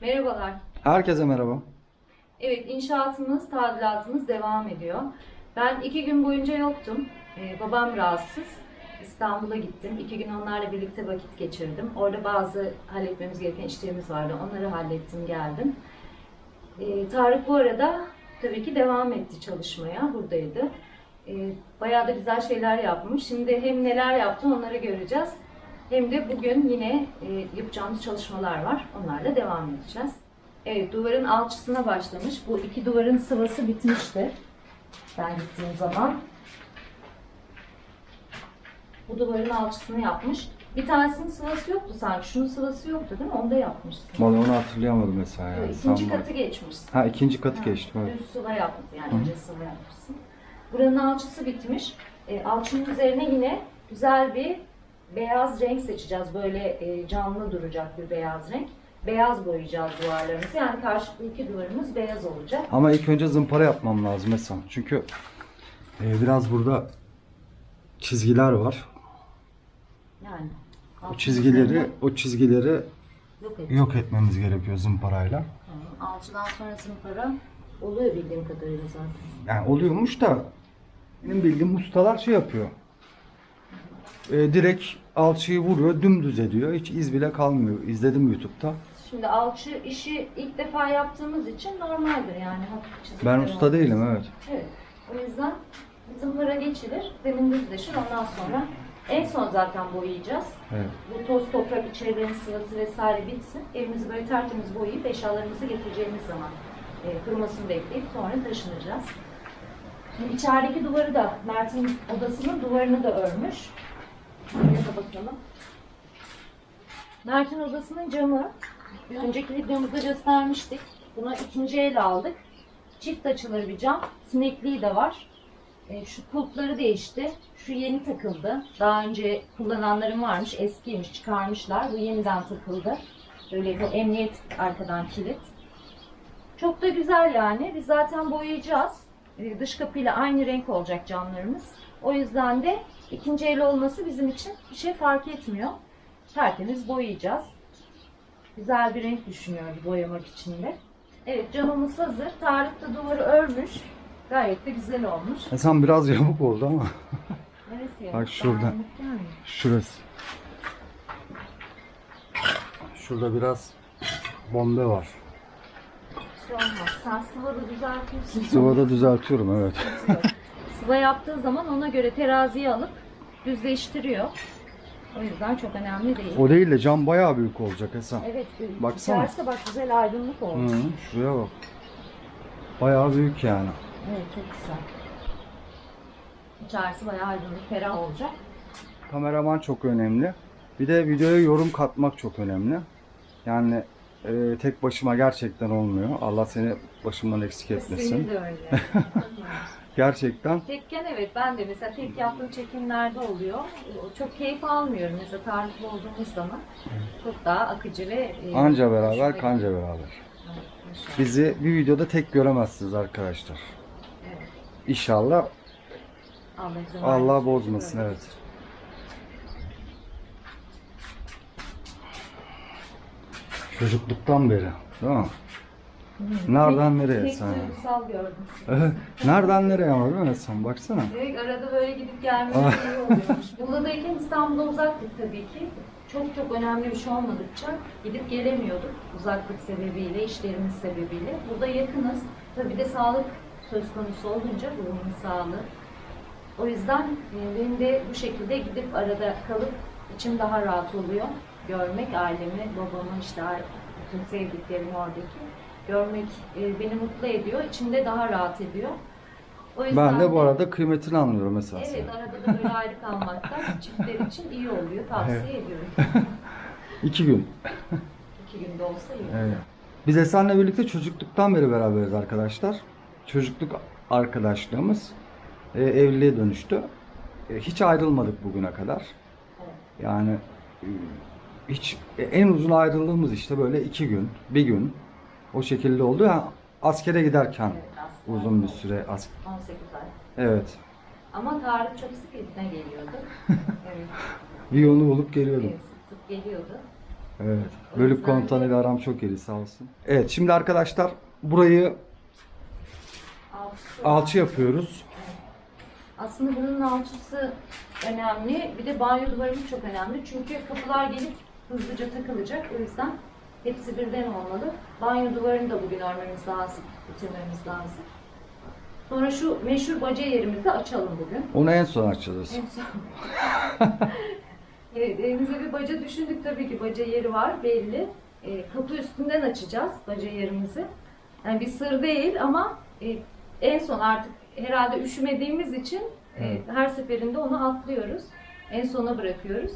Merhabalar. Herkese merhaba. Evet, inşaatımız, tadilatımız devam ediyor. Ben iki gün boyunca yoktum. Ee, babam rahatsız. İstanbul'a gittim. İki gün onlarla birlikte vakit geçirdim. Orada bazı halletmemiz gereken işlerimiz vardı. Onları hallettim, geldim. Ee, Tarık bu arada tabii ki devam etti çalışmaya. Buradaydı. Ee, bayağı da güzel şeyler yapmış. Şimdi hem neler yaptı onları göreceğiz. Hem de bugün yine e, yapacağımız çalışmalar var. Onlarla devam edeceğiz. Evet, duvarın alçısına başlamış. Bu iki duvarın sıvası bitmişti. Ben gittiğim zaman. Bu duvarın alçısını yapmış. Bir tanesinin sıvası yoktu sanki. Şunun sıvası yoktu değil mi? Onu da yapmışsın. Vallahi onu hatırlayamadım mesela. Yani. Evet, İkinci Sanma- katı geçmişsin. Ha ikinci katı Ha, geçti. Evet. Düz sıva yapmışsın yani önce sıva yapmışsın. Buranın alçısı bitmiş. E, alçının üzerine yine güzel bir beyaz renk seçeceğiz. Böyle e, canlı duracak bir beyaz renk. Beyaz boyayacağız duvarlarımızı. Yani karşılıklı iki duvarımız beyaz olacak. Ama ilk önce zımpara yapmam lazım mesela. Çünkü e, biraz burada çizgiler var. Yani O çizgileri, o çizgileri yok et. yok etmemiz gerekiyor zımparayla. Tamam. Alçıdan sonra zımpara oluyor bildiğim kadarıyla zaten. Yani oluyormuş da benim bildiğim ustalar şey yapıyor. E, direkt alçıyı vuruyor, dümdüz ediyor. Hiç iz bile kalmıyor. İzledim YouTube'da. Şimdi alçı işi ilk defa yaptığımız için normaldir yani. hafif çizgiler Ben usta olması. değilim evet. Evet. O yüzden zımpara geçilir, zemin düzleşir. Ondan sonra en son zaten boyayacağız. Evet. Bu toz toprak içerilerin sıvası vesaire bitsin. Evimizi böyle tertemiz boyayıp eşyalarımızı getireceğimiz zaman e, kurumasını bekleyip sonra taşınacağız. Şimdi içerideki duvarı da Mert'in odasının duvarını da örmüş. Şuraya bakalım. Mert'in odasının camı önceki videomuzda göstermiştik. Buna ikinci el aldık. Çift açılır bir cam. Sinekliği de var. E, şu kulpları değişti. Şu yeni takıldı. Daha önce kullananların varmış. Eskiymiş. Çıkarmışlar. Bu yeniden takıldı. Böyle bu emniyet arkadan kilit. Çok da güzel yani. Biz zaten boyayacağız. E, dış kapıyla aynı renk olacak camlarımız. O yüzden de ikinci el olması bizim için bir şey fark etmiyor. Tertemiz boyayacağız. Güzel bir renk düşünüyoruz boyamak için de. Evet camımız hazır. Tarık da duvarı örmüş. Gayet de güzel olmuş. Hasan biraz yamuk oldu ama Neresi ya? Bak şurada. Yamuk şurası. Şurada biraz bombe var. Şey olmaz. Sen sıvada düzeltiyorsun. Sıvada düzeltiyorum evet. Sıva yaptığı zaman ona göre teraziye alıp düzleştiriyor. O yüzden çok önemli değil. O değil de cam bayağı büyük olacak Hasan. Evet. Baksana. İçerisi de bak güzel aydınlık Hı, olmuş. şuraya bak. Bayağı büyük yani. Evet çok güzel. İçerisi bayağı aydınlık, ferah olacak. Kameraman çok önemli. Bir de videoya yorum katmak çok önemli. Yani e, tek başıma gerçekten olmuyor. Allah seni başımdan eksik etmesin. Senin de öyle. Gerçekten Tekken evet ben de mesela tek yaptığım çekimlerde oluyor. Çok keyif almıyorum mesela tarifli olduğumuz zaman. Çok daha akıcı ve e, anca beraber kanca beraber. Evet. Bizi bir videoda tek göremezsiniz arkadaşlar. Evet. İnşallah Allah, Allah bozmasın Böyle. evet. Çocukluktan beri değil mi? Nereden nereye tek sen? duygusal gördüm. Nereden nereye ama değil mi sen? Baksana. Evet arada böyle gidip gelmesi Ah. iyi oluyormuş. Buradayken İstanbul'a uzaktık tabii ki. Çok çok önemli bir şey olmadıkça gidip gelemiyorduk. Uzaklık sebebiyle, işlerimiz sebebiyle. Burada yakınız. Tabii de sağlık söz konusu olunca ruhumun sağlığı. O yüzden e, benim de bu şekilde gidip arada kalıp içim daha rahat oluyor. Görmek ailemi, babamı işte bütün sevdiklerimi oradaki görmek e, beni mutlu ediyor. İçimde daha rahat ediyor. O Ben de bu arada kıymetini anlıyorum mesela. Evet arada da böyle ayrı kalmaktan çiftler için iyi oluyor. Tavsiye ediyorum. İki gün. İki günde olsa iyi. Evet. Biz Esen'le birlikte çocukluktan beri beraberiz arkadaşlar. Çocukluk arkadaşlığımız e, evliliğe dönüştü. E, hiç ayrılmadık bugüne kadar. Yani e, hiç e, en uzun ayrılığımız işte böyle iki gün, bir gün o şekilde oldu. Yani askere giderken Evet, aslında uzun bir süre as 18 ay. evet Ama Tarık çok sık evine geliyordu. evet. bir yolunu bulup geliyordum. evet, sık sık geliyordu. Evet. Bölük komutanıyla aram çok iyi sağ olsun. Evet şimdi arkadaşlar burayı Alçısı. alçı yapıyoruz. Aslında bunun alçısı önemli. Bir de banyo duvarımız çok önemli. Çünkü kapılar gelip hızlıca takılacak. O yüzden hepsi birden olmalı. Banyo duvarını da bugün örmemiz lazım. Bitirmemiz lazım. Sonra şu meşhur baca yerimizi açalım bugün. Onu en son açacağız. En son. evet, evimize bir baca düşündük tabii ki. Baca yeri var belli. E, kapı üstünden açacağız baca yerimizi. Yani bir sır değil ama e, en son artık herhalde üşümediğimiz için e, her seferinde onu atlıyoruz. En sona bırakıyoruz.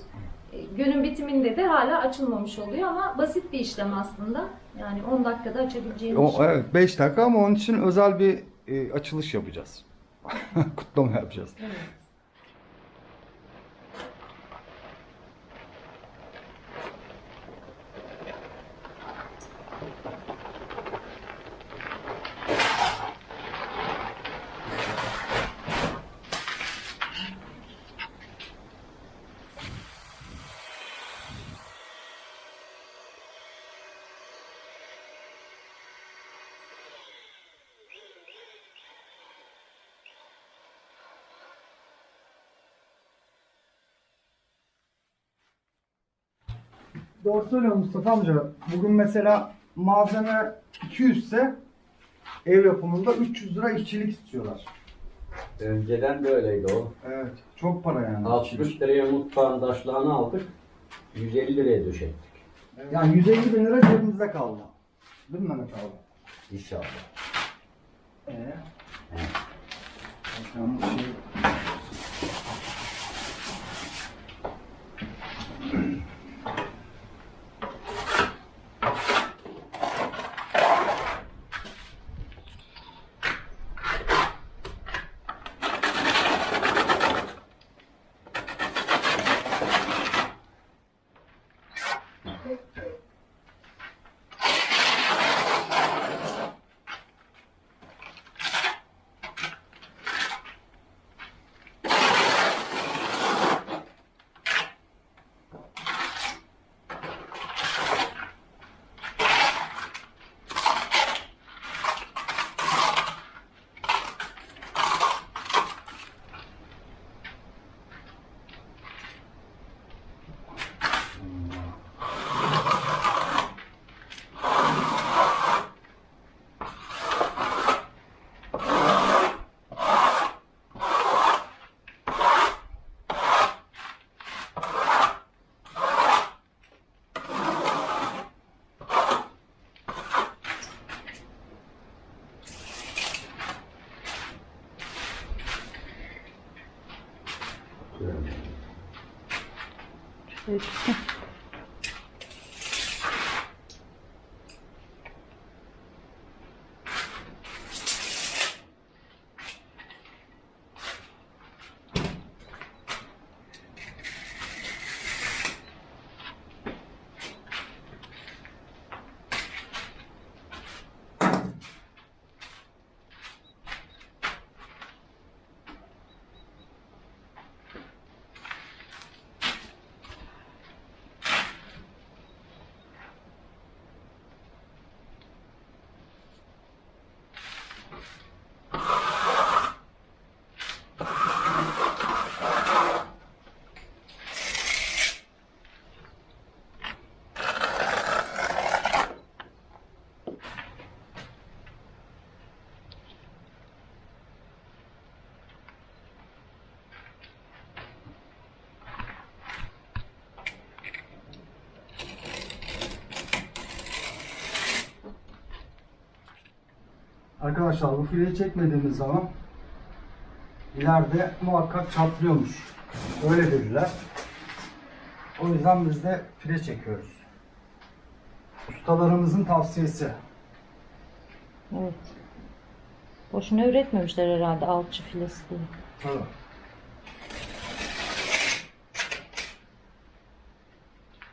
Günün bitiminde de hala açılmamış oluyor ama basit bir işlem aslında. Yani 10 dakikada açabileceğimiz O, işlem. evet 5 dakika ama onun için özel bir e, açılış yapacağız. Kutlama yapacağız. Evet. Doğru söylüyor Mustafa amca. Bugün mesela malzeme 200 ise ev yapımında 300 lira işçilik istiyorlar. Önceden de öyleydi o. Evet. Çok para yani. 60 liraya mutfağın taşlarını aldık. 150 liraya döşettik. Yani 150 bin lira cebimizde kaldı. Değil mi Mehmet abi? İnşallah. Ee? Bakalım şey... Arkadaşlar bu fileyi çekmediğimiz zaman ileride muhakkak çatlıyormuş. Öyle dediler. O yüzden biz de file çekiyoruz. Ustalarımızın tavsiyesi. Evet. Boşuna üretmemişler herhalde alçı filesi diye. Tabii.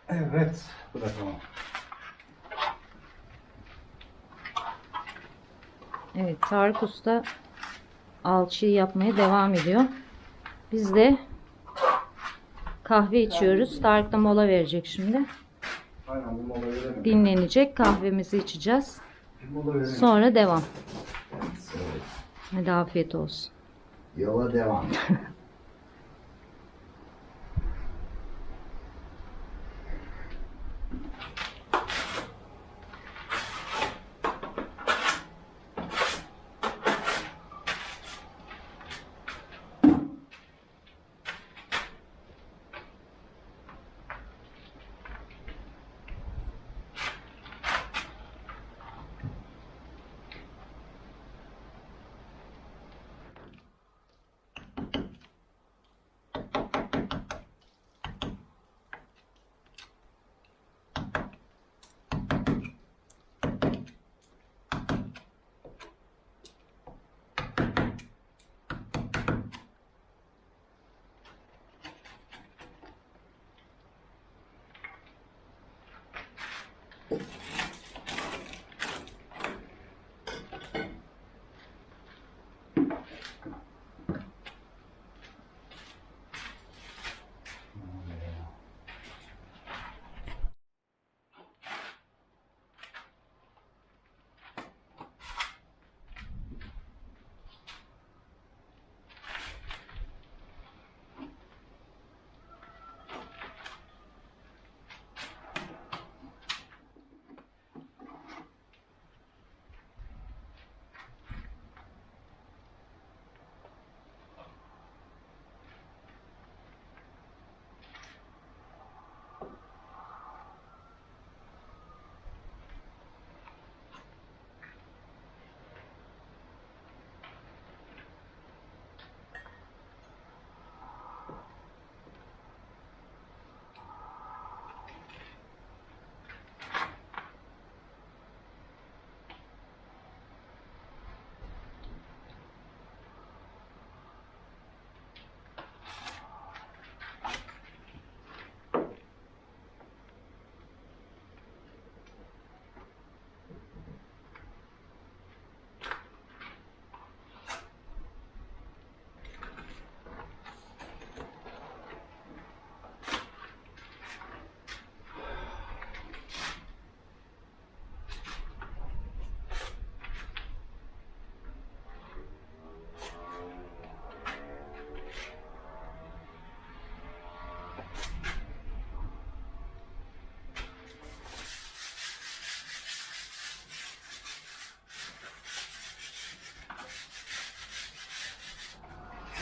Evet. Bu da tamam. Evet, Tarık Usta alçıyı yapmaya devam ediyor. Biz de kahve içiyoruz. Tarık da mola verecek şimdi. Aynen bir mola verelim. Dinlenecek. Kahvemizi içeceğiz. Bir mola verelim. Sonra devam. Hadi afiyet olsun. Yola devam.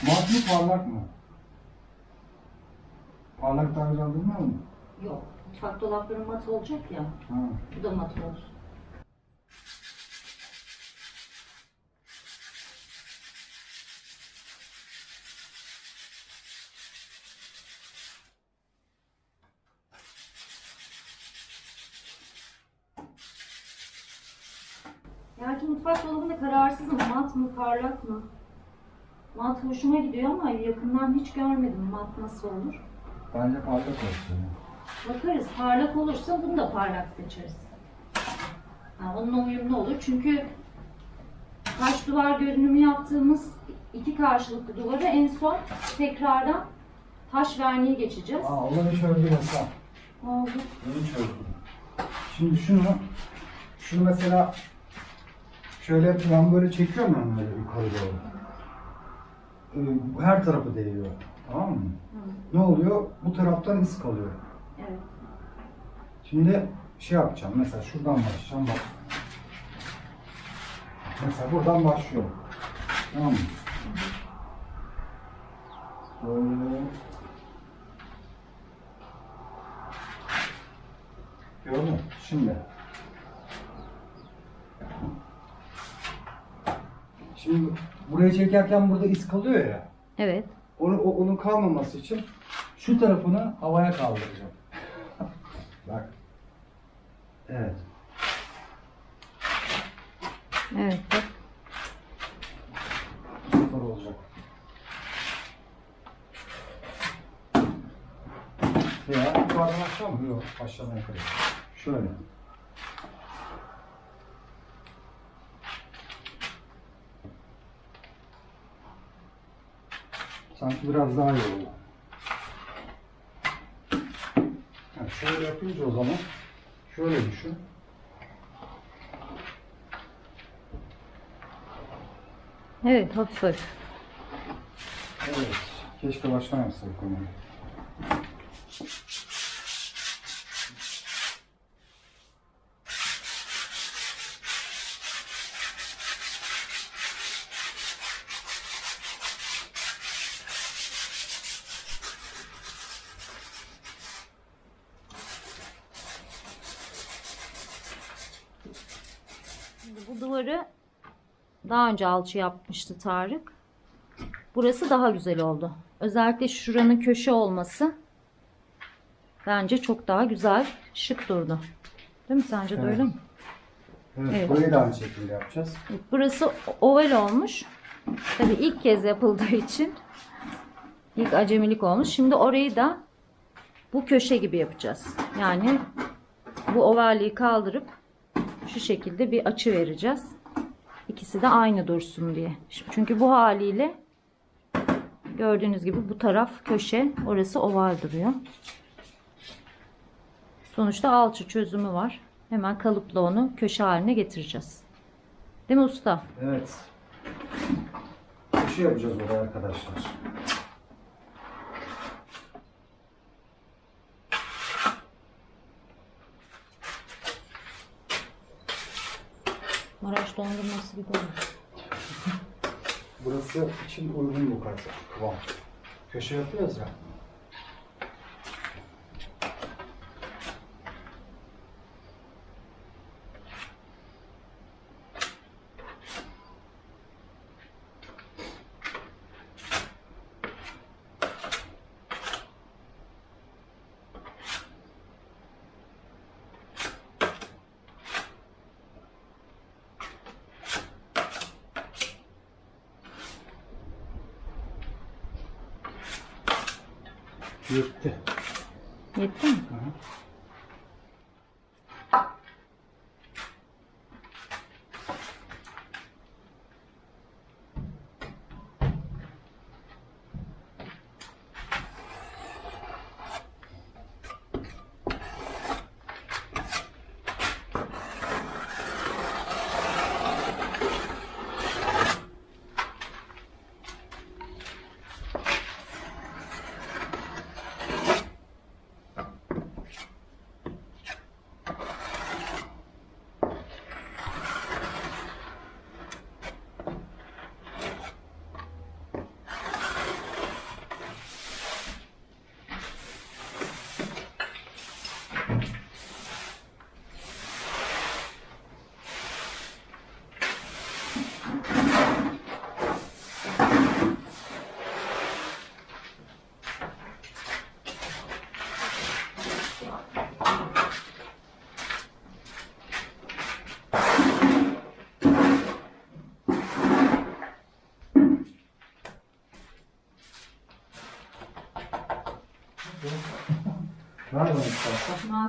Mat mı parlak mı? Parlak tarzlandırma mı? Yok. Mutfak dolapları mat olacak ya. Ha. Bu da mat olsun. Gerçi mutfak dolabında kararsızım. Mat mı, parlak mı? Mat hoşuma gidiyor ama yakından hiç görmedim mat nasıl olur. Bence parlak olsun. Bakarız. Parlak olursa bunu da parlak seçeriz. Ha, onunla uyumlu olur. Çünkü taş duvar görünümü yaptığımız iki karşılıklı duvarı en son tekrardan taş verniğe geçeceğiz. Aa, olanı şöyle yasa. Oldu. Bunu çözdüm. Şimdi şunu, şunu mesela şöyle yapıyorum, böyle çekiyorum ben böyle yukarı doğru. Ee, Her tarafı değiyor. Tamam mı? Hı, Ne oluyor? Bu taraftan iz kalıyor. evet. Şimdi şey yapacağım. Mesela şuradan başlayacağım bak. Mesela buradan başlıyorum. Tamam mı? Böyle. Gördün mü? Şimdi. Şimdi buraya çekerken burada iz kalıyor ya. Evet. Onu, o- onun kalmaması için şu tarafını havaya kaldıracağım. Bak. Evet. Evet. Bak. Süper olacak. Veya yukarıdan aşağı mı? Yok, aşağıdan yukarı. Şöyle. Sanki biraz daha iyi oldu. Ha, şöyle yapınca o zaman Şöyle düşün. Evet hafif hafif. Evet. Keşke baştan yapsaydık onu. Şimdi bu duvarı daha önce alçı yapmıştı Tarık. Burası daha güzel oldu. Özellikle şuranın köşe olması bence çok daha güzel, şık durdu. Değil mi? Sence de Evet. öyle mi? Evet, Evet. burayı da aynı şekilde yapacağız. Evet, Burası oval olmuş. Tabii ilk kez yapıldığı için ilk acemilik olmuş. Şimdi orayı da bu köşe gibi yapacağız. Yani bu ovalliği kaldırıp şu şekilde bir açı vereceğiz. İkisi de aynı dursun diye. Çünkü bu haliyle gördüğünüz gibi bu taraf köşe, orası oval duruyor. Sonuçta alçı çözümü var. Hemen kalıpla onu köşe haline getireceğiz. Değil mi usta? Evet. Bir şey yapacağız oraya arkadaşlar. Dondurması gibi olmuş. Burası için uygun bu kadar kıvam. Köşe yapıyoruz ya.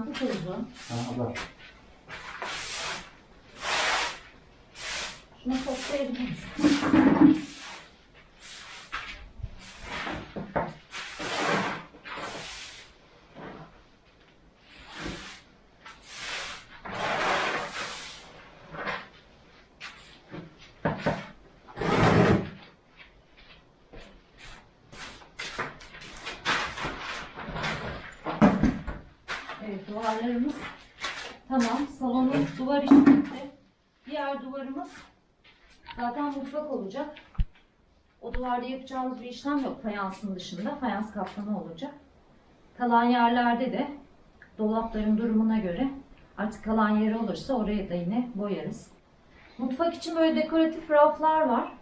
Mantı tuzu. Ha, ver. Şunu toplayabiliriz. Evet duvarlarımız tamam. Salonun duvar işi bitti. Diğer duvarımız zaten mutfak olacak. O duvarda yapacağımız bir işlem yok fayansın dışında. Fayans kaplama olacak. Kalan yerlerde de dolapların durumuna göre artık kalan yeri olursa oraya da yine boyarız. Mutfak için böyle dekoratif raflar var.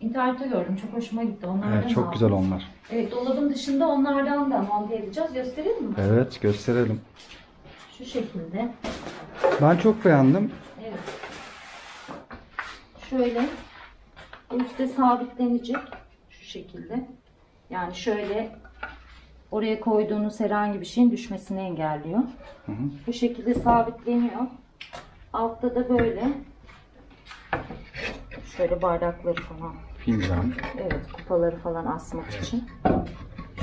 İnternette gördüm. Çok hoşuma gitti. Onlardan Evet, çok aldım. güzel onlar. Evet dolabın dışında onlardan da monte edeceğiz. Gösterelim mi? Evet, gösterelim. Şu şekilde. Ben çok beğendim. Evet. Şöyle üstte sabitlenecek şu şekilde. Yani şöyle oraya koyduğunuz herhangi bir şeyin düşmesini engelliyor. Hı hı. Bu şekilde sabitleniyor. Altta da böyle şöyle bardakları falan, Fincan. evet kupaları falan asmak için.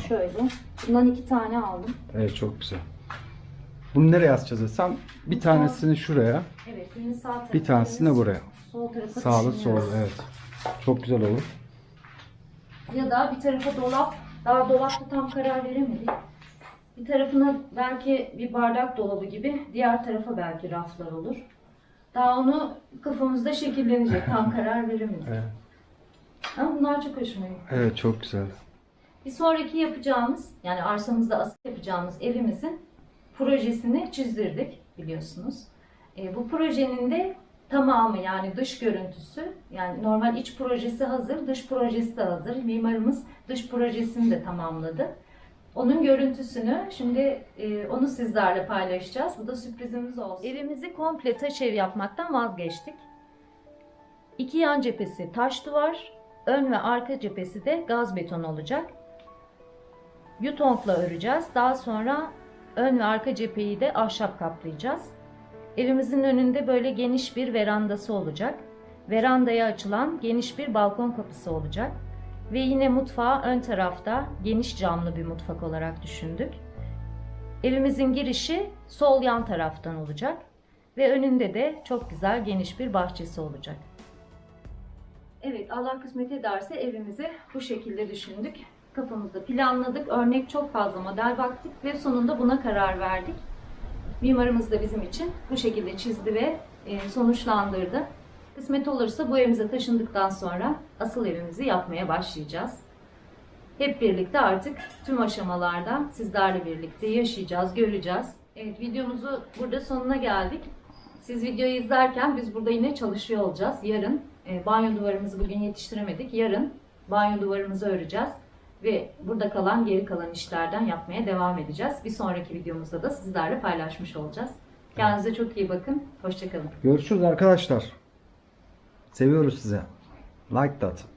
Şöyle. Bundan iki tane aldım. Evet, çok güzel. Bunu nereye asacağız desem bir tanesini şuraya, Evet, birini sağ tarafa. bir tanesini buraya. Sol tarafa Sağlı düşünüyoruz. sollu evet. Çok güzel olur. Ya da bir tarafa dolap. Daha dolapta tam karar veremedik. Bir tarafına belki bir bardak dolabı gibi, diğer tarafa belki raflar olur. Daha onu kafamızda şekillenecek. Tam karar veremedik. Evet. Ama bunlar çok hoşuma gitti. Evet çok güzel. Bir sonraki yapacağımız, yani arsamızda asıl yapacağımız evimizin projesini çizdirdik biliyorsunuz. E, bu projenin de tamamı yani dış görüntüsü, yani normal iç projesi hazır, dış projesi de hazır. Mimarımız dış projesini de tamamladı. Onun görüntüsünü şimdi e, onu sizlerle paylaşacağız. Bu da sürprizimiz olsun. Evimizi komple taş ev yapmaktan vazgeçtik. İki yan cephesi taş duvar, ön ve arka cephesi de gaz beton olacak. Yutongla öreceğiz. Daha sonra ön ve arka cepheyi de ahşap kaplayacağız. Evimizin önünde böyle geniş bir verandası olacak. Verandaya açılan geniş bir balkon kapısı olacak. Ve yine mutfağı ön tarafta geniş camlı bir mutfak olarak düşündük. Evimizin girişi sol yan taraftan olacak. Ve önünde de çok güzel geniş bir bahçesi olacak. Evet, Allah kısmet ederse evimizi bu şekilde düşündük. Kafamızda planladık. Örnek çok fazla model baktık ve sonunda buna karar verdik. Mimarımız da bizim için bu şekilde çizdi ve e, sonuçlandırdı. Kısmet olursa bu evimize taşındıktan sonra asıl evimizi yapmaya başlayacağız. Hep birlikte artık tüm aşamalarda sizlerle birlikte yaşayacağız, göreceğiz. Evet videomuzu burada sonuna geldik. Siz videoyu izlerken biz burada yine çalışıyor olacağız. Yarın e, banyo duvarımızı bugün yetiştiremedik. Yarın banyo duvarımızı öreceğiz. Ve burada kalan geri kalan işlerden yapmaya devam edeceğiz. Bir sonraki videomuzda da sizlerle paylaşmış olacağız. Kendinize çok iyi bakın. Hoşçakalın. Görüşürüz arkadaşlar. Seviyoruz size. Like that.